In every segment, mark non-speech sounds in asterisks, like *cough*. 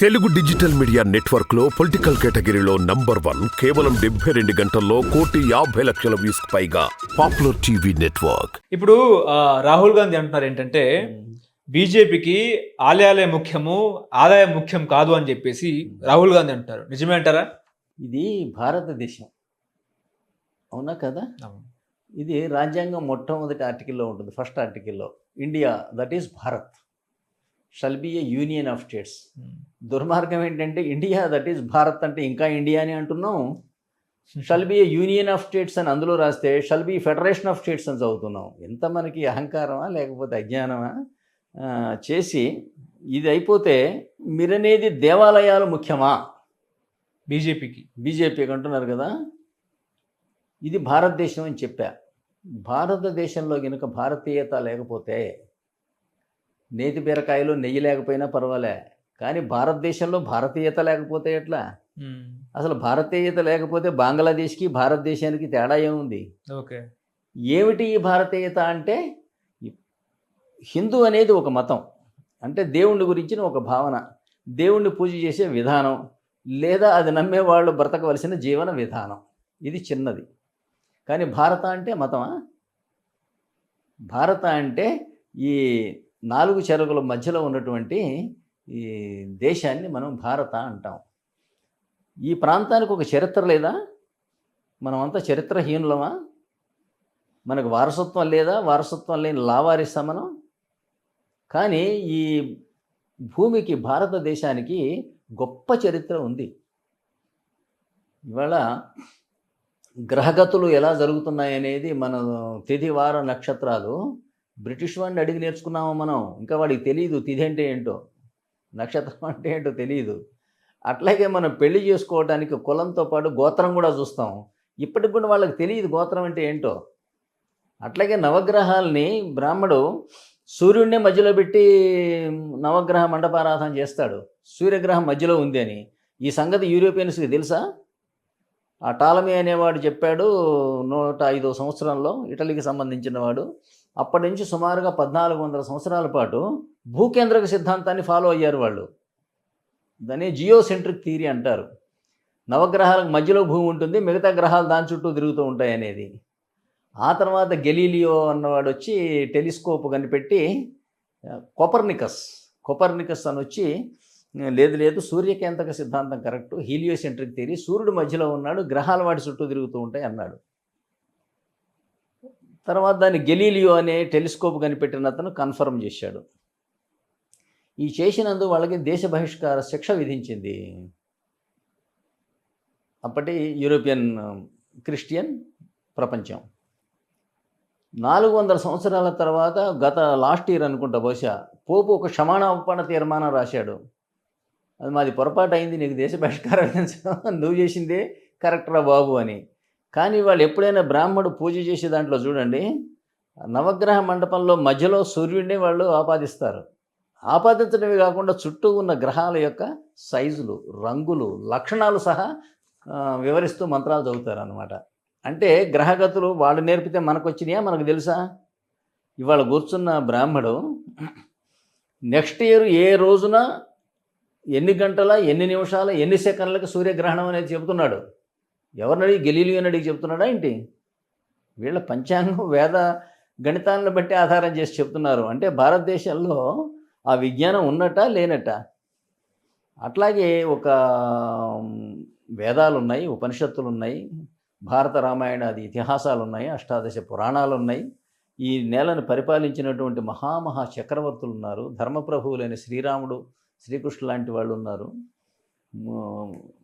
Telugu digital media నెట్వర్క్లో political కేటగిరీలో number one కేవలం డెబ్బై రెండు గంటల్లో కోటి యాభై లక్షల వ్యూస్ పైగా పాపులర్ టీవీ నెట్వర్క్. ఇప్పుడు ఆ, రాహుల్ గాంధీ అంటున్నారు ఏంటంటే బీజేపీకి ఆలయాలే ముఖ్యము ఆదాయం ముఖ్యం కాదు అని చెప్పేసి రాహుల్ గాంధీ అంటారు నిజమే అంటారా? ఇది భారతదేశం. అవునా కదా? ఇది రాజ్యాంగం మొట్టమొదటి ఆర్టికల్లో ఉంటుంది ఫస్ట్ ఆర్టికల్లో. India that is Bharat. Shall be a union of states. దుర్మార్గం ఏంటంటే ఇండియా దట్ ఈస్ భారత్ అంటే ఇంకా ఇండియా అని అంటున్నాం. Shall be a union of states అని అందులో రాస్తే shall be federation of states అని చదువుతున్నాం. ఎంత మనకి అహంకారమా లేకపోతే అజ్ఞానమా? చేసి ఇది అయిపోతే మీరనేది దేవాలయాలు ముఖ్యమా? బీజేపీకి. బీజేపీకి అంటున్నారు కదా. ఇది భారతదేశం అని చెప్పా. భారతదేశంలో కనుక భారతీయత లేకపోతే నేతి బీరకాయలు నెయ్యి లేకపోయినా పర్వాలే. కానీ భారతదేశంలో భారతీయత లేకపోతే ఎట్లా? అసలు భారతీయత లేకపోతే బంగ్లాదేశ్కి భారతదేశానికి తేడా ఏముంది? ఓకే. ఏమిటి ఈ భారతీయత అంటే? హిందూ అనేది ఒక మతం. అంటే దేవుణ్ణి గురించిన ఒక భావన. దేవుణ్ణి పూజ చేసే విధానం. లేదా అది నమ్మే వాళ్ళు బ్రతకవలసిన జీవన విధానం. ఇది చిన్నది. కానీ భారత అంటే మతమా? భారత అంటే ఈ నాలుగు చెరకుల మధ్యలో ఉన్నటువంటి ఈ దేశాన్ని మనం భారత అంటాం. ఈ ప్రాంతానికి ఒక చరిత్ర లేదా? మనమంతా చరిత్రహీనులమా? మనకు వారసత్వం లేదా? వారసత్వం లేని లావారిస్తా మనం కానీ ఈ భూమికి భారతదేశానికి గొప్ప చరిత్ర ఉంది. ఇవాళ గ్రహగతులు ఎలా జరుగుతున్నాయనేది మన తిథి వార నక్షత్రాలు బ్రిటిష్ వాడిని అడిగి నేర్చుకున్నాము మనం? ఇంకా వాడికి తెలియదు తిథి అంటే ఏంటో. నక్షత్రం *laughs* అంటే ఏంటో తెలియదు అట్లాగే మనం పెళ్ళి చేసుకోవడానికి కులంతో పాటు గోత్రం కూడా చూస్తాం. ఇప్పటికి కూడా వాళ్ళకి తెలియదు గోత్రం అంటే ఏంటో. అట్లాగే నవగ్రహాల్ని బ్రాహ్మడు సూర్యుడినే మధ్యలో పెట్టి నవగ్రహ మండపారాధన చేస్తాడు. సూర్యగ్రహం మధ్యలో ఉంది అని. ఈ సంగతి యూరోపియన్స్కి తెలుసా? ఆ టాలమీ అనేవాడు చెప్పాడు నూట ఐదో సంవత్సరంలో ఇటలీకి సంబంధించిన వాడు అప్పటి నుంచి సుమారుగా పద్నాలుగు వందల సంవత్సరాల పాటు భూకేంద్రక సిద్ధాంతాన్ని ఫాలో అయ్యారు వాళ్ళు. దాన్ని జియోసెంట్రిక్ థియరీ అంటారు. నవగ్రహాలకు మధ్యలో భూమి ఉంటుంది మిగతా గ్రహాలు దాని చుట్టూ తిరుగుతూ ఉంటాయి అనేది. ఆ తర్వాత గెలీలియో అన్నవాడు వచ్చి టెలిస్కోప్ కనిపెట్టి కొపర్నికస్ కొపర్నికస్ అని వచ్చి లేదు లేదు సూర్యకేంద్రక సిద్ధాంతం కరెక్ట్ హీలియోసెంట్రిక్ థియరీ సూర్యుడు మధ్యలో ఉన్నాడు గ్రహాలు వాటి చుట్టూ తిరుగుతూ ఉంటాయి అన్నాడు. తర్వాత దాన్ని గెలీలియో అనే టెలిస్కోప్ కనిపెట్టిన అతను కన్ఫర్మ్ చేశాడు. ఈ చేసినందు వాళ్ళకి దేశ బహిష్కార శిక్ష విధించింది. అప్పటి యూరోపియన్ క్రిస్టియన్ ప్రపంచం. నాలుగు వందల సంవత్సరాల తర్వాత గత లాస్ట్ ఇయర్ అనుకుంటా బహుశా పోపు ఒక క్షమాణాపణ తీర్మానం రాశాడు. అది మాది పొరపాటు అయింది నీకు దేశ బహిష్కారం నువ్వు చేసిందే కరెక్టరా బాబు అని. కానీ వాళ్ళు ఎప్పుడైనా బ్రాహ్మడు పూజ చేసే దాంట్లో చూడండి నవగ్రహ మండపంలో మధ్యలో సూర్యుడిని వాళ్ళు ఆపాదిస్తారు. ఆపాదించడమే కాకుండా చుట్టూ ఉన్న గ్రహాల యొక్క సైజులు రంగులు లక్షణాలు సహా వివరిస్తూ మంత్రాలు చదువుతారు అనమాట అంటే గ్రహగతులు వాళ్ళు నేర్పితే మనకు వచ్చినాయా మనకు తెలుసా? ఇవాళ కూర్చున్న బ్రాహ్మడు నెక్స్ట్ ఇయర్ ఏ రోజున ఎన్ని గంటల ఎన్ని నిమిషాల ఎన్ని సెకండ్లకి సూర్యగ్రహణం అనేది చెబుతున్నాడు? ఎవరిని అడిగి గెలీలియోని అడిగి చెప్తున్నాడా ఏంటి? వీళ్ళ పంచాంగం వేద గణితాలను బట్టి ఆధారం చేసి చెప్తున్నారు. అంటే భారతదేశంలో ఆ విజ్ఞానం ఉన్నట లేనట అట్లాగే ఒక వేదాలు ఉన్నాయి ఉపనిషత్తులు ఉన్నాయి భారత రామాయణ అది ఇతిహాసాలు ఉన్నాయి అష్టాదశ పురాణాలు ఉన్నాయి ఈ నేలను పరిపాలించినటువంటి మహామహా చక్రవర్తులు ఉన్నారు ధర్మప్రభువులైన శ్రీరాముడు శ్రీకృష్ణుడు లాంటి వాళ్ళు ఉన్నారు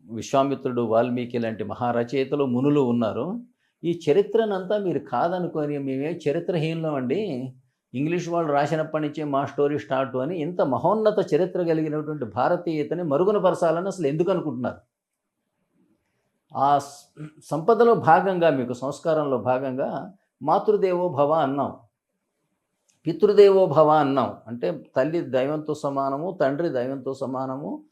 విశ్వామిత్రుడు వాల్మీకి లాంటి మహారచయితలు మునులు ఉన్నారు. ఈ చరిత్రనంతా మీరు కాదనుకొని మేమే చరిత్రహీనులం అండి. ఇంగ్లీష్ వాళ్ళు రాసినప్పటి నుంచే మా స్టోరీ స్టార్ట్ అని ఇంత మహోన్నత చరిత్ర కలిగినటువంటి భారతీయతని మరుగునపరచాలని అసలు ఎందుకు అనుకుంటున్నారు? ఆ సంపదలో భాగంగా మీకు సంస్కారంలో భాగంగా మాతృదేవో భవ అన్నాం. పితృదేవో భవ అన్నాం. అంటే తల్లి దైవంతో సమానము తండ్రి దైవంతో సమానము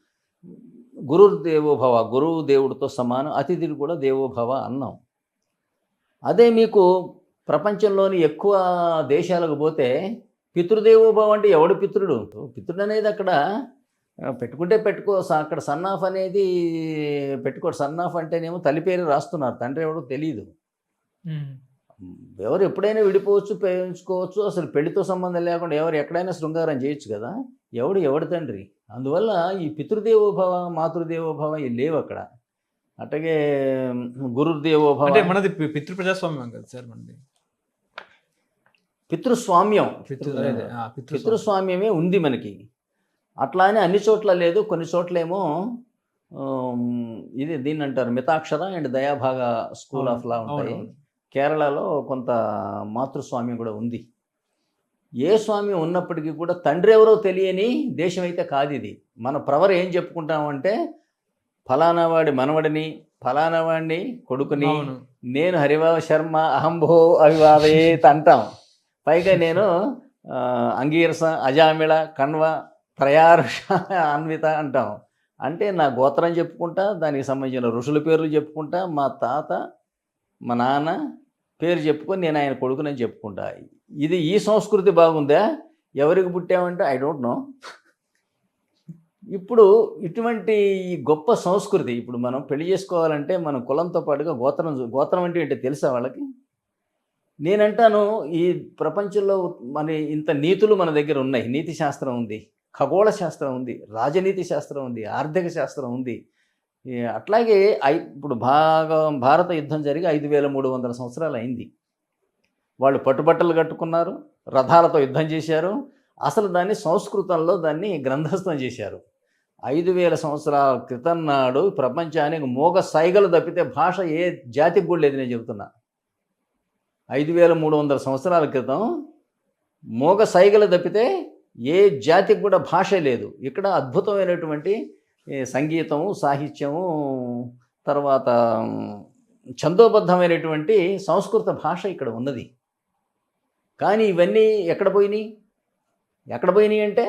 గురు దేవో భవ గురువు దేవుడితో సమానం అతిథులు కూడా దేవో భవ అన్నాం. అదే మీకు ప్రపంచంలోని ఎక్కువ దేశాలకు పోతే పితృదేవో భవ అంటే ఎవడు పితృడు? పితృడు అనేది అక్కడ పెట్టుకుంటే పెట్టుకో అక్కడ సన్నాఫ్ అనేది పెట్టుకో సన్నాఫ్ అంటేనేమో తల్లి పేరు రాస్తున్నారు తండ్రి ఎవడో తెలియదు. ఎవరు ఎప్పుడైనా విడిపోవచ్చు పెంచుకోవచ్చు అసలు పెళ్ళితో సంబంధం లేకుండా ఎవరు ఎక్కడైనా శృంగారం చేయొచ్చు కదా. ఎవడు ఎవడి తండ్రి? అందువల్ల ఈ పితృదేవోభవ మాతృదేవోభవ ఇవి లేవు అక్కడ. అట్లాగే గురుదేవోభవ అంటే మనది పితృ ప్రజాస్వామ్యం కదా సార్ మనది. పితృస్వామ్యం. పితృస్వామ్యమే ఉంది మనకి. అట్లా అని అన్ని చోట్ల లేదు కొన్ని చోట్లేమో ఇది దీన్ని అంటారు Mitakshara and Dayabhaga school of law ఉంటాయి. కేరళలో కొంత మాతృస్వామ్యం కూడా ఉంది. ఏ స్వామ్యం ఉన్నప్పటికీ కూడా తండ్రి ఎవరో తెలియని దేశం అయితే కాదు ఇది. మన ప్రవర ఏం చెప్పుకుంటామంటే ఫలానా వాడి మనవడిని ఫలానా వాడిని కొడుకుని నేను హరివావ శర్మ అహంభో అవివావేత్ అంటాం. పైగా నేను అంగీరస అజామిళ కణ్వ త్రయారుష అన్విత అంటాం. అంటే నా గోత్రం చెప్పుకుంటా దానికి సంబంధించిన ఋషుల పేర్లు చెప్పుకుంటా మా తాత మా నాన్న పేరు చెప్పుకొని నేను ఆయన కొడుకునని చెప్పుకుంటా. ఇది ఈ సంస్కృతి బాగుందా? ఎవరికి పుట్టామంటే ఐ డోంట్ నో ఇప్పుడు ఇటువంటి ఈ గొప్ప సంస్కృతి ఇప్పుడు మనం పెళ్ళి చేసుకోవాలంటే మనం కులంతో పాటుగా గోత్రం గోత్రం అంటే ఏంటో తెలుసా వాళ్ళకి? నేనంటాను ఈ ప్రపంచంలో మన ఇంత నీతులు మన దగ్గర ఉన్నాయి. నీతి శాస్త్రం ఉంది. ఖగోళ శాస్త్రం ఉంది. రాజనీతి శాస్త్రం ఉంది. ఆర్థిక శాస్త్రం ఉంది. అట్లాగే ఐ ఇప్పుడు భాగ భారత యుద్ధం జరిగి ఐదు వేల మూడు వందల సంవత్సరాలు అయింది. వాళ్ళు పట్టుబట్టలు కట్టుకున్నారు రథాలతో యుద్ధం చేశారు అసలు దాన్ని సంస్కృతంలో దాన్ని గ్రంథస్థం చేశారు. ఐదు వేల సంవత్సరాల క్రితం నాడు ప్రపంచానికి మోగ సైగలు తప్పితే భాష ఏ జాతికి కూడా లేదు నేను చెబుతున్నా. ఐదు వేల మూడు వందల సంవత్సరాల క్రితం మోగ సైగలు తప్పితే ఏ జాతికి కూడా భాష లేదు. ఇక్కడ అద్భుతమైనటువంటి సంగీతము సాహిత్యము తర్వాత ఛందోబద్ధమైనటువంటి సంస్కృత భాష ఇక్కడ ఉన్నది. కానీ ఇవన్నీ ఎక్కడ పోయినాయి? ఎక్కడ పోయినాయి అంటే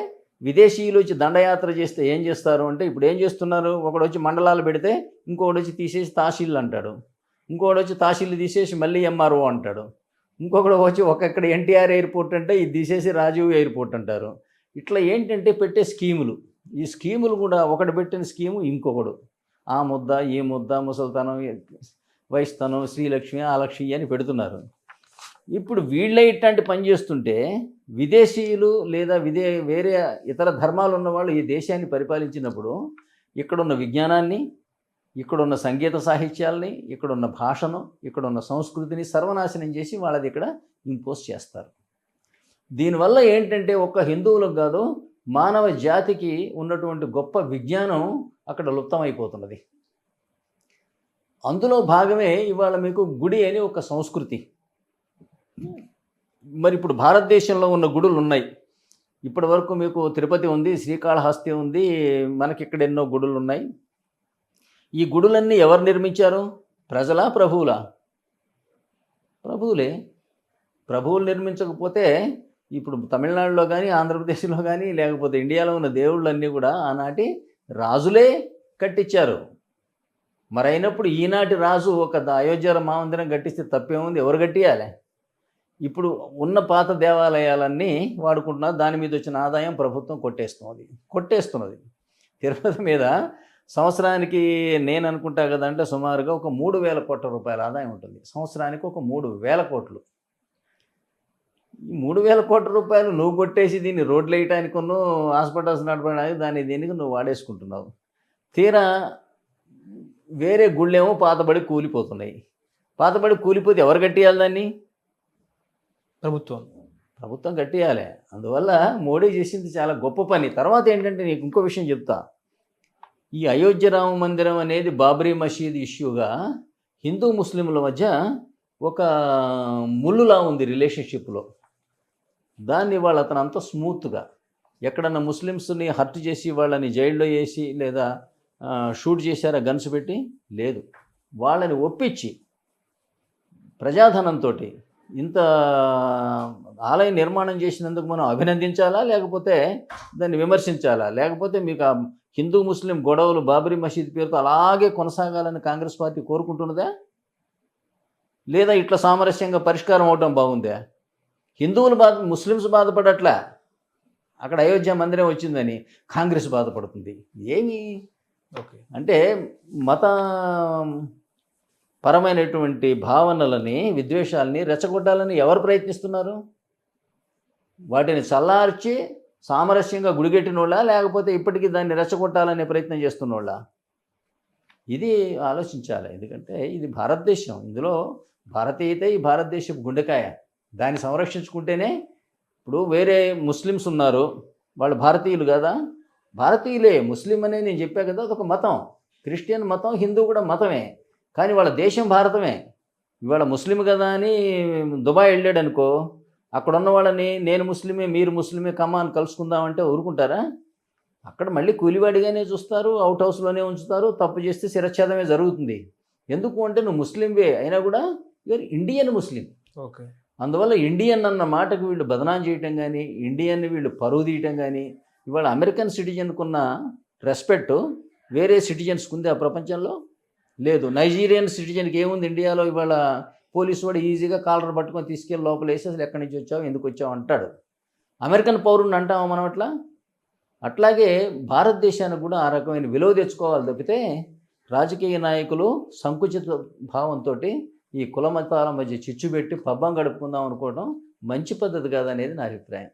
విదేశీయులు వచ్చి దండయాత్ర చేస్తే ఏం చేస్తారు అంటే ఇప్పుడు ఏం చేస్తున్నారు? ఒకడు వచ్చి మండలాలు పెడితే ఇంకొకడు వచ్చి తీసేసి తహసీల్ అంటాడు. ఇంకొకటి వచ్చి తహసీల్ తీసేసి మళ్ళీ ఎంఆర్ఓ అంటాడు. ఇంకొకడు వచ్చి ఒక్కక్కడ ఎన్టీఆర్ ఎయిర్పోర్ట్ అంటే ఇది తీసేసి రాజీవ్ ఎయిర్పోర్ట్ అంటారు. ఇట్లా ఏంటంటే పెట్టే స్కీములు. ఈ స్కీములు కూడా ఒకటి పెట్టిన స్కీము ఇంకొకడు. ఆ ముద్ద ఈ ముద్ద ముసల్తనం వయస్తనం శ్రీలక్ష్మి ఆ లక్ష్మి అని పెడుతున్నారు. ఇప్పుడు వీళ్ళే ఇట్లాంటి పని చేస్తుంటే విదేశీయులు లేదా విదే వేరే ఇతర ధర్మాలు ఉన్న వాళ్ళు ఈ దేశాన్ని పరిపాలించినప్పుడు ఇక్కడున్న విజ్ఞానాన్ని ఇక్కడున్న సంగీత సాహిత్యాల్ని ఇక్కడున్న భాషను ఇక్కడున్న సంస్కృతిని సర్వనాశనం చేసి వాళ్ళది ఇక్కడ ఇంపోజ్ చేస్తారు. దీనివల్ల ఏంటంటే ఒక్క హిందువులకు కాదు మానవ జాతికి ఉన్నటువంటి గొప్ప విజ్ఞానం అక్కడ లుప్తమైపోతున్నది. అందులో భాగమే ఇవాళ మీకు గుడి అని ఒక సంస్కృతి. మరి ఇప్పుడు భారతదేశంలో ఉన్న గుడులు ఉన్నాయి. ఇప్పటి వరకు మీకు తిరుపతి ఉంది శ్రీకాళహస్తి ఉంది మనకి ఇక్కడ ఎన్నో గుడులు ఉన్నాయి. ఈ గుడులన్నీ ఎవరు నిర్మించారు? ప్రజలా ప్రభువులా? ప్రభువులే. ప్రభువులు నిర్మించకపోతే ఇప్పుడు తమిళనాడులో కానీ ఆంధ్రప్రదేశ్లో కానీ లేకపోతే ఇండియాలో ఉన్న దేవుళ్ళన్నీ కూడా ఆనాటి రాజులే కట్టించారు మరి అయినప్పుడు ఈనాటి రాజు ఒక అయోధ్య మహామందిరం కట్టిస్తే తప్పేముంది? ఎవరు కట్టియాలి? ఇప్పుడు ఉన్న పాత దేవాలయాలన్నీ వాడుకుంటున్నారు. దాని మీద వచ్చిన ఆదాయం ప్రభుత్వం కొట్టేస్తున్నది. కొట్టేస్తున్నది. తిరుపతి మీద సంవత్సరానికి నేను అనుకుంటా కదంటే సుమారుగా ఒక మూడు వేల కోట్ల రూపాయల ఆదాయం ఉంటుంది. సంవత్సరానికి ఒక మూడు వేల కోట్లు. ఈ మూడు వేల కోట్ల రూపాయలు నువ్వు కొట్టేసి దీన్ని రోడ్లు వేయటానికి హాస్పిటల్స్ నడపడానికి దాన్ని దీనికి నువ్వు వాడేసుకుంటున్నావు? తీరా వేరే గుళ్ళేమో పాతబడి కూలిపోతున్నాయి. పాతబడి కూలిపోతే ఎవరు కట్టియాలి దాన్ని? ప్రభుత్వం. ప్రభుత్వం కట్టియాలి. అందువల్ల మోడీ చేసింది చాలా గొప్ప పని. తర్వాత ఏంటంటే నీకు ఇంకో విషయం చెప్తా. ఈ అయోధ్య రామ మందిరం అనేది బాబ్రీ మసీద్ ఇష్యూగా హిందూ ముస్లింల మధ్య ఒక ముళ్ళులా ఉంది రిలేషన్షిప్లో. దాన్ని వాళ్ళు అతను అంత స్మూత్గా ఎక్కడన్నా ముస్లిమ్స్ని హర్ట్ చేసి వాళ్ళని జైల్లో వేసి లేదా షూట్ చేశారా గన్స్ పెట్టి? లేదు. వాళ్ళని ఒప్పించి ప్రజాధనంతో ఇంత ఆలయం నిర్మాణం చేసినందుకు మనం అభినందించాలా? లేకపోతే దాన్ని విమర్శించాలా? లేకపోతే మీకు ఆ హిందూ ముస్లిం గొడవలు బాబరీ మసీద్ పేరుతో అలాగే కొనసాగాలని కాంగ్రెస్ పార్టీ కోరుకుంటున్నదా? లేదా ఇట్లా సామరస్యంగా పరిష్కారం అవడం బాగుందా? హిందువులు బాధ ముస్లిమ్స్ బాధపడట్లా. అక్కడ అయోధ్య మందిరం వచ్చిందని కాంగ్రెస్ బాధపడుతుంది. ఏమి? ఓకే. అంటే మత పరమైనటువంటి భావనలని విద్వేషాలని రెచ్చగొట్టాలని ఎవరు ప్రయత్నిస్తున్నారు? వాటిని చల్లార్చి సామరస్యంగా గుడిగెట్టినోళ్ళ లేకపోతే ఇప్పటికీ దాన్ని రెచ్చగొట్టాలనే ప్రయత్నం చేస్తున్నోళ్ళ? ఇది ఆలోచించాలి. ఎందుకంటే ఇది భారతదేశం. ఇందులో భారతీయత ఈ భారతదేశపు గుండెకాయ. దాన్ని సంరక్షించుకుంటేనే ఇప్పుడు వేరే ముస్లిమ్స్ ఉన్నారు. వాళ్ళు భారతీయులు కదా. భారతీయులే ముస్లిం అనేది నేను చెప్పా కదా అదొక మతం. క్రిస్టియన్ మతం హిందూ కూడా మతమే. కానీ వాళ్ళ దేశం భారతమే. ఇవాళ ముస్లిం కదా అని దుబాయ్ వెళ్ళాడు అనుకో అక్కడ ఉన్న వాళ్ళని నేను ముస్లిమే మీరు ముస్లిమే కమాన్ కలుసుకుందామంటే ఊరుకుంటారా? అక్కడ మళ్ళీ కూలివాడిగానే చూస్తారు అవుట్ హౌస్లోనే ఉంచుతారు తప్పు చేస్తే శిరచ్ఛేదమే జరుగుతుంది. ఎందుకు అంటే నువ్వు ముస్లింవే అయినా కూడా యూఆర్ ఇండియన్ ముస్లిం. ఓకే అందువల్ల ఇండియన్ అన్న మాటకు వీళ్ళు బదనాం చేయటం కానీ ఇండియన్ వీళ్ళు పరువు తీయటం కానీ ఇవాళ అమెరికన్ సిటిజన్కు ఉన్న రెస్పెక్ట్ వేరే సిటిజన్స్కి ఉంది ఆ ప్రపంచంలో? లేదు. నైజీరియన్ సిటిజన్కి ఏముంది ఇండియాలో? ఇవాళ పోలీసు వాడు ఈజీగా కాలర్ పట్టుకొని తీసుకెళ్ళి లోపల వేసి అసలు ఎక్కడి నుంచి వచ్చావు ఎందుకు వచ్చావు అంటాడు. అమెరికన్ పౌరుని అంటామా మనం అట్లా? అట్లాగే భారతదేశానికి కూడా ఆ రకమైన విలువ తెచ్చుకోవాలి తప్పితే రాజకీయ నాయకులు సంకుచిత భావంతో ఈ కుల మతాల మధ్య చిచ్చు పెట్టి పబ్బం గడుపుకుందాం అనుకోవడం మంచి పద్ధతి కాదనేది నా అభిప్రాయం.